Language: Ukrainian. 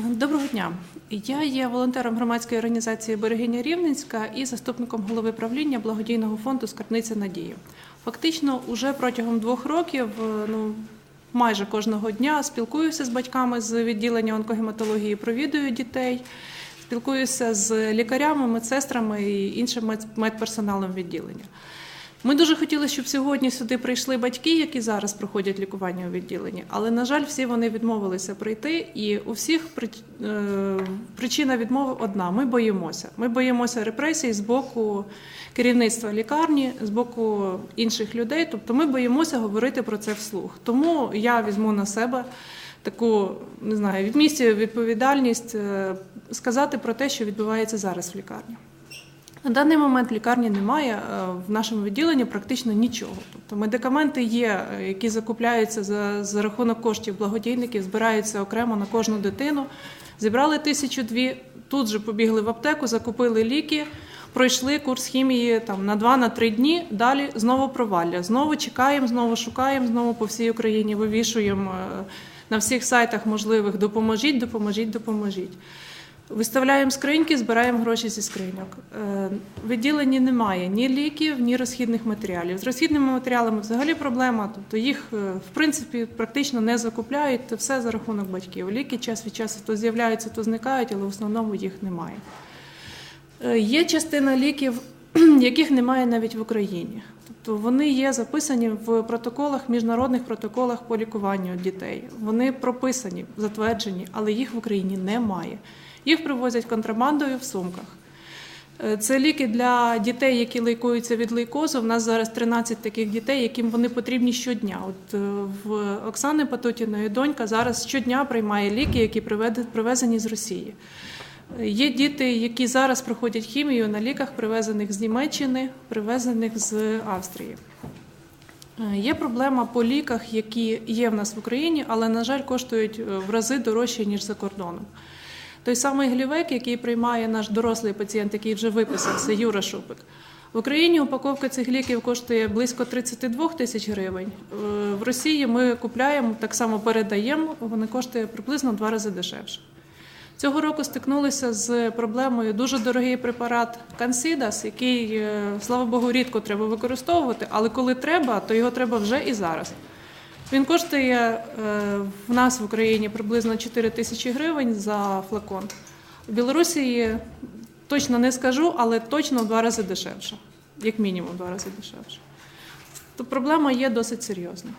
Доброго дня. Я є волонтером громадської організації Берегиня Рівненська і заступником голови правління благодійного фонду Скарбниця надії. Фактично, уже протягом двох років, е, ну майже кожного дня, спілкуюся з батьками з відділення онкогематології, провідую дітей, спілкуюся з лікарями, медсестрами і іншим медперсоналом відділення. Ми дуже хотіли, щоб сьогодні сюди прийшли батьки, які зараз проходять лікування у відділенні, але на жаль, всі вони відмовилися прийти. І у всіх е, причина відмови одна: ми боїмося. Ми боїмося репресій з боку керівництва лікарні, з боку інших людей. Тобто, ми боїмося говорити про це вслух. Тому я візьму на себе таку не знаю, відмістю відповідальність е, сказати про те, що відбувається зараз в лікарні. На даний момент лікарні немає е, в нашому відділенні практично нічого. Тобто медикаменти є, е, які закупляються за, за рахунок коштів благодійників, збираються окремо на кожну дитину. Зібрали тисячу дві, тут же побігли в аптеку, закупили ліки, пройшли курс хімії там на 2-3 дні. Далі знову провалля. Знову чекаємо, знову шукаємо, знову по всій Україні вивішуємо е, на всіх сайтах можливих допоможіть, допоможіть, допоможіть. Виставляємо скриньки, збираємо гроші зі скриньок. Виділені немає ні ліків, ні розхідних матеріалів. З розхідними матеріалами взагалі проблема. Тобто їх е, в принципі практично не закупляють. Це все за рахунок батьків. Ліки час від часу то з'являються, то зникають, але в основному їх немає. Е, Є частина ліків, яких немає навіть в Україні. Тобто вони є записані в протоколах, міжнародних протоколах по лікуванню дітей. Вони прописані, затверджені, але їх в Україні немає. Їх привозять контрабандою в сумках. Е, Це ліки для дітей, які лікуються від лейкозу. У нас зараз 13 таких дітей, яким вони потрібні щодня. От е, в Оксани Патутіної донька зараз щодня приймає ліки, які привезені з Росії. Є діти, які зараз проходять хімію на ліках, привезених з Німеччини, привезених з Австрії. Е, Є проблема по ліках, які є в нас в Україні, але, на жаль, коштують е, в рази дорожче, ніж за кордоном. Той самий глівек, який приймає наш дорослий пацієнт, який вже виписався, Юра Шупик. В Україні упаковка цих ліків коштує близько 32 тисяч гривень. Е, В Росії ми купляємо, так само передаємо, вони коштує приблизно в два рази дешевше. Цього року стикнулися з проблемою дуже дорогий препарат Кансідас, який, е, слава Богу, рідко треба використовувати, але коли треба, то його треба вже і зараз. Він коштує е, в нас в Україні приблизно 4 тисячі гривень за флакон. В Білорусі точно не скажу, але точно в два рази дешевше, як мінімум в два рази дешевше. То проблема є досить серйозна.